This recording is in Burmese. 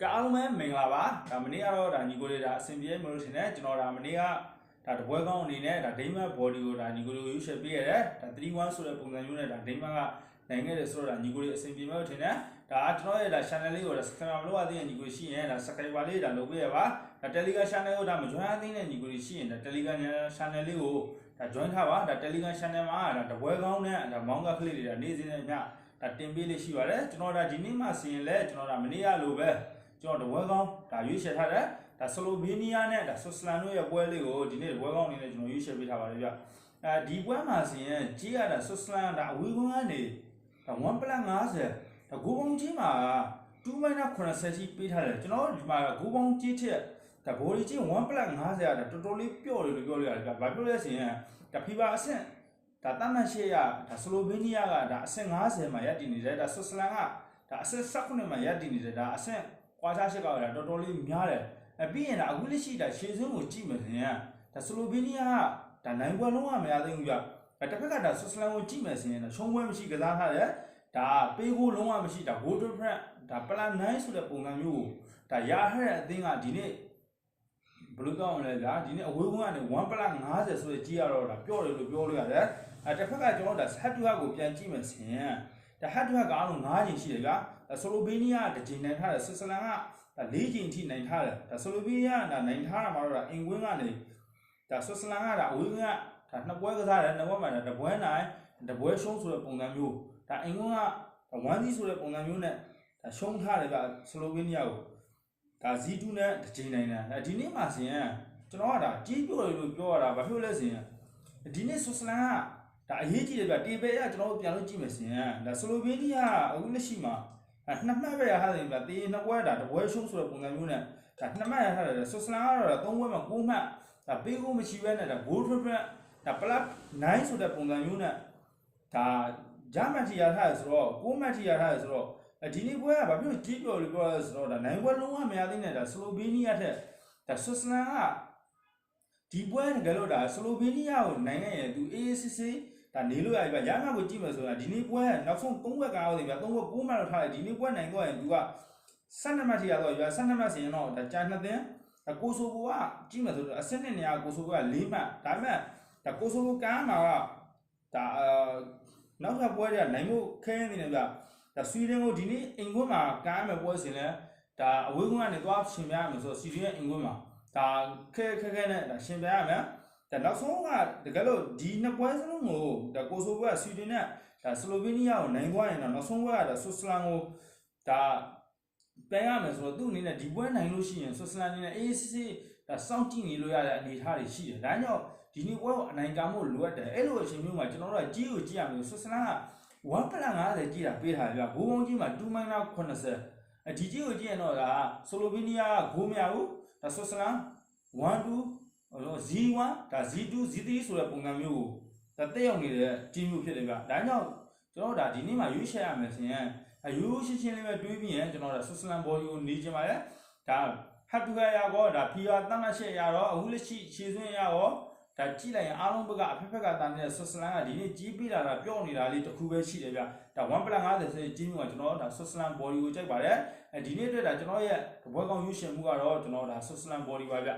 ကအားလုံးပဲမင်္ဂလာပါဒါမနေ့ကတော့ဒါညီကိုလေးဒါအဆင်ပြေမလို့ထင်တယ်ကျွန်တော်ဒါမနေ့ကဒါတပွဲကောင်းအနေနဲ့ဒါဒိမတ် body ကိုဒါညီကိုလေးကိုရွေးချယ်ပေးရတယ်ဒါ31ဆိုတဲ့ပုံစံမျိုးနဲ့ဒါဒိမတ်ကနိုင်ခဲ့တယ်ဆိုတော့ဒါညီကိုလေးအဆင်ပြေမလို့ထင်တယ်ဒါကျွန်တော်ရဲ့ဒါ channel လေးကိုဒါ subscribe မလုပ်ရသေးတဲ့ညီကိုလေးရှိရင်ဒါ subscriber လေးဒါလုပ်ပေးရပါဒါ Telegram channel ကိုဒါမ join ရသေးတဲ့ညီကိုလေးရှိရင်ဒါ Telegram channel လေးကိုဒါ join ထားပါဒါ Telegram channel မှာဒါတပွဲကောင်းနဲ့ဒါမောင်းကကလေးတွေဒါနေ့စဉ်နဲ့ညဒါတင်ပေးလေးရှိပါတယ်ကျွန်တော်ဒါဒီနေ့မှစီရင်လဲကျွန်တော်ဒါမနေ့ကလိုပဲ ကျွန်တော်တပွဲကောင်းဒါရွေးချယ်ထားတယ်ဒါဆလိုဗီးနီးယားနဲ့ဒါဆွစ်ဇာလန်တို့ရဲ့ပွဲလေးကိုဒီနေ့တပွဲကောင်းအနေနဲ့ကျွန်တော်ရွေးချယ်ပေးထားပါတယ်ဗျအဲဒီပွဲမှာစီရင်ကြီးရတာဆွစ်ဇာလန်ဒါအဝေးကွန်းကနေဒါ1 plus 50ဒါဂိုးပေါင်းကြီးမှာ2 minus 80ကြီးပေးထားတယ်ကျွန်တော်ဒီမှာဂိုးပေါင်းကြီးထက်ဒါဘိုးကြီးချင်း1 plus 50ရတာတော်တော်လေးပျော့တယ်လို့ပြောလို့ရတယ်ဗျဘာပြောလဲဆိုရင်ဒါဖီဘာအဆင့်ဒါတမန်ရှေ့ရဒါဆလိုဗီးနီးယားကဒါအဆင့်50မှာရပ်တည်နေတယ်ဒါဆွစ်ဇာလန်ကဒါအဆင့်19မှာရပ်တည်နေတယ်ဒါအဆင့် ကွာခြားရှိကတော်တော်လေးများတယ်အပြီးရင်ဒါအခုလက်ရှိဒါရှေ့စွန်းကိုကြည့်မယ်ဆိုရင်ဒါဆလိုဗီးနီးယားကဒါနိုင်ပွဲလုံးဝမရသေးဘူးဗျတစ်ဖက်ကဒါဆွစ်ဇာလန်ကိုကြည့်မယ်ဆိုရင်ရှုံးပွဲမရှိကစားထားတယ်ဒါပေးကိုလုံးဝမရှိဒါ goal different ဒါ plan 9ဆိုတဲ့ပုံစံမျိုးကိုဒါရထားတဲ့အသင်းကဒီနေ့ဘယ်လိုပြောရမလဲဗျာဒီနေ့အဝေးကွန်းကနေ1 plus 50ဆိုတဲ့ကြီးရတော့ဒါပြော့တယ်လို့ပြောလို့ရတယ်အဲတစ်ဖက်ကကျွန်တော်ဒါ head to head ကိုပြန်ကြည့်မယ်ဆိုရင် ဒါ head to head ကအားလုံး9ချိန်ရှိတယ်ဗျာဆိုလိုဗီးနီးယားတစ်ချိန်နိုင်ထားတယ်ဆွစ်ဇာလန်ကဒါ၄ချိန်ထိနိုင်ထားတယ်ဒါဆိုလိုဗီးနီးယားကဒါနိုင်ထားတာမှာတော့ဒါအင်ကွင်းကနေဒါဆွစ်ဇာလန်ကဒါအဝေးကွန်းကဒါနှစ်ပွဲကစားတယ်နှစ်ပွဲမှာဒါတပွဲနိုင်တပွဲရှုံးဆိုတဲ့ပုံစံမျိုးဒါအင်ကွင်းက1စီဆိုတဲ့ပုံစံမျိုးနဲ့ဒါရှုံးထားတယ်ဗျဆလိုဗီးနီးယားကိုဒါ Z2 နဲ့တစ်ချိန်နိုင်တယ်ဒါဒီနေ့မှဆိုရင်ကျွန်တော်ကဒါကြီးပြောတယ်လို့ပြောရတာဘာဖြစ်လို့လဲဆိုရင်ဒီနေ့ဆွစ်ဇာလန်က ဒါအရေးကြီးတယ်ဗျတေဘဲကကျွန်တော်တို့ပြန်လို့ကြည့်မယ်ဆိုရင်ဒါဆလိုဗီးနီးယားအခုလက်ရှိမှာအဲနှစ်မှတ်ပဲရထားတယ်ဗျတေနှစ်ပွဲဒါတပွဲရှုံးဆိုတဲ့ပုံစံမျိုးနဲ့ဒါနှစ်မှတ်ရထားတယ်ဆွစ်ဇာလန်ကတော့သုံးပွဲမှာ9မှတ်ဒါပေးကိုမရှိဘဲနဲ့ဒါ goal different ဒါ plus 9ဆိုတဲ့ပုံစံမျိုးနဲ့ဒါဂျာမန်တီရထားတယ်ဆိုတော့9မှတ်တီရထားတယ်ဆိုတော့ဒီနေ့ပွဲကဘာဖြစ်လို့ကြီးပြော်လို့ပြောလဲဆိုတော့ဒါနိုင်ပွဲလုံးဝမရသေးနဲ့ဒါဆလိုဗီးနီးယားထက်ဒါဆွစ်ဇာလန်ကဒီပွဲတကယ်လို့ဒါဆလိုဗီးနီးယားကိုနိုင်ခဲ့ရင်သူ AACC ဒါနေလို့ရပြီဗျာရမှကိုကြည့်မယ်ဆိုတာဒီနေ့ပွဲနောက်ဆုံး3ဝက်ကားအောင်တယ်ဗျာ3ဝက်9မှတ်တော့ထားတယ်ဒီနေ့ပွဲနိုင်တော့ရင်သူက12မှတ်ထိရတော့ဗျာ12မှတ်စီရင်တော့ဒါကြာနှစ်သင်းဒါကိုဆိုဘိုကကြည့်မယ်ဆိုတော့အဆင့်နဲ့နေရာကိုဆိုဘိုက4မှတ်ဒါပေမဲ့ဒါကိုဆိုဘိုကမ်းမှာကဒါအာနောက်ထပ်ပွဲတွေကနိုင်ဖို့ခဲနေတယ်ဗျာဒါဆွီဒင်ကိုဒီနေ့အင်ကွန်းမှာကမ်းမယ်ပွဲစဉ်လဲဒါအဝေးကွန်းကနေသွားရှင်ပြရမယ်ဆိုတော့ဆွီဒင်ရဲ့အင်ကွန်းမှာဒါခဲခဲခဲနဲ့ဒါရှင်ပြရမယ် ဒါနောက်ဆုံးကတကယ်လို့ဒီနှစ်ပွဲစလုံးကိုဒါကိုဆိုဘိုကဆွီဒင်နဲ့ဒါဆလိုဗီးနီးယားကိုနိုင်သွားရင်တော့နောက်ဆုံးပွဲကဒါဆွစ်ဇာလန်ကိုဒါပြန်ရမယ်ဆိုတော့သူ့အနေနဲ့ဒီပွဲနိုင်လို့ရှိရင်ဆွစ်ဇာလန်အနေနဲ့အေးစစ်စစ်ဒါစောင့်ကြည့်နေလို့ရတဲ့အနေအထားတွေရှိတယ်ဒါကြောင့်ဒီနေ့ပွဲကိုအနိုင်ကမှုလိုအပ်တယ်အဲ့လိုအချိန်မျိုးမှာကျွန်တော်တို့ကကြီးကိုကြည့်ရမယ်ဆွစ်ဇာလန်က1 plus 50ကြီးတာပေးထားပြဘိုးဘုံကြီးမှာ2 minus 80အဒီကြီးကိုကြည့်ရင်တော့ဒါဆိုလိုဗီးနီးယားကဂိုးမရဘူးဒါဆွစ်ဇာလန်1 2 Z1 ဒါ Z2 Z3 ဆိုတဲ့ပုံစံမျိုးကိုဒါတက်ရောက်နေတဲ့ team မျိုးဖြစ်တယ်ဗျဒါကြောင့်ကျွန်တော်တို့ဒါဒီနေ့မှာရွေးချယ်ရမယ်ဆိုရင်အယူရှင်းရှင်းလေးပဲတွေးပြီးရင်ကျွန်တော်တို့ဆွစ်ဇာလန်ဘော်ဒီကိုနေချင်ပါတယ်ဒါ hat to head ရတော့ဒါ PR တတ်မှတ်ချက်ရတော့အခုလက်ရှိခြေစွင်းရတော့ဒါကြည့်လိုက်ရင်အားလုံးဘက်ကအဖက်ဖက်ကတန်နေတဲ့ဆွစ်ဇာလန်ကဒီနေ့ကြီးပြီးလာတာပြော့နေတာလေးတစ်ခုပဲရှိတယ်ဗျဒါ1 plus 50ဆိုရင်ကြီးမျိုးကကျွန်တော်တို့ဒါဆွစ်ဇာလန်ဘော်ဒီကိုကြိုက်ပါတယ်အဲဒီနေ့အတွက်ဒါကျွန်တော်ရဲ့ဘွဲကောင်ရွေးချယ်မှုကတော့ကျွန်တော်ဒါဆွစ်ဇာလန်ဘော်ဒီပါဗျ